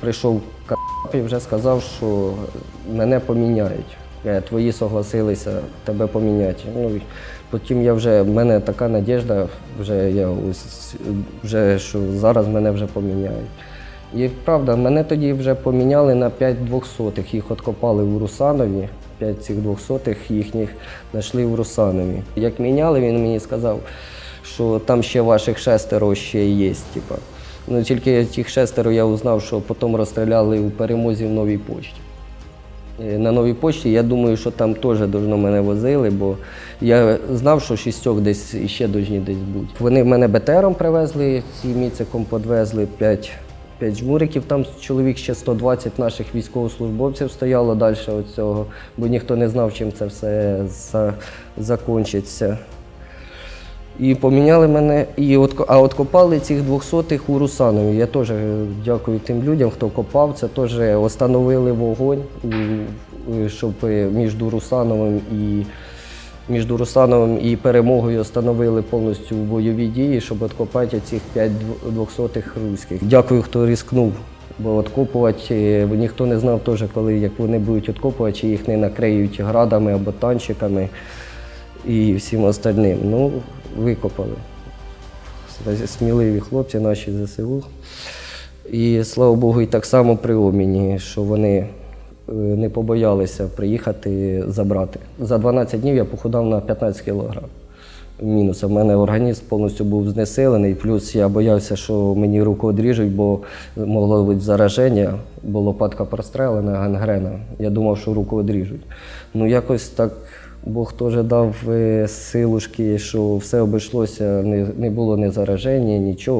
Прийшов Кап і вже сказав, що мене поміняють. Е, Твої согласилися тебе поміняти. Ну, потім я вже, в мене така надіжда, вже я ось вже що зараз мене вже поміняють. І правда, мене тоді вже поміняли на 5 двохсотих. Їх откопали в Русанові. 5 цих двохсотих їхніх знайшли в Русанові. Як міняли, він мені сказав, що там ще ваших шестеро ще є. Типа. Ну, тільки тих шестеро я узнав, що потім розстріляли у перемозі в новій пошті. Е, На новій пошті я думаю, що там теж мене возили, бо я знав, що шістьох десь ще повинні десь бути. Вони мене БТРом привезли, ці міциком підвезли 5, 5 жмуриків. Там чоловік ще 120 наших військовослужбовців стояло далі від бо ніхто не знав, чим це все за, закінчиться. І поміняли мене, і от, а от копали цих двохсотих у Русанові. Я теж дякую тим людям, хто копав. Це теж встановили вогонь, щоб між Русановим і між Русановим і перемогою встановили повністю бойові дії, щоб откопати цих п'ять дв- двохсотих руських. Дякую, хто ризикнув. Бо откопувати е, ніхто не знав теж, коли як вони будуть откопувати, чи їх не накриють градами або танчиками і всім остальним. Ну, викопали. Сміливі хлопці наші ЗСУ. І слава Богу, і так само при обміні, що вони е, не побоялися приїхати забрати. За 12 днів я похудав на 15 кілограм. Мінус. У мене організм повністю був знесилений, плюс я боявся, що мені руку одріжуть, бо могло бути зараження, бо лопатка прострелена, гангрена. Я думав, що руку одріжуть. Ну якось так Бог теж дав е, силушки, що все обійшлося, не, не було ні зараження, нічого.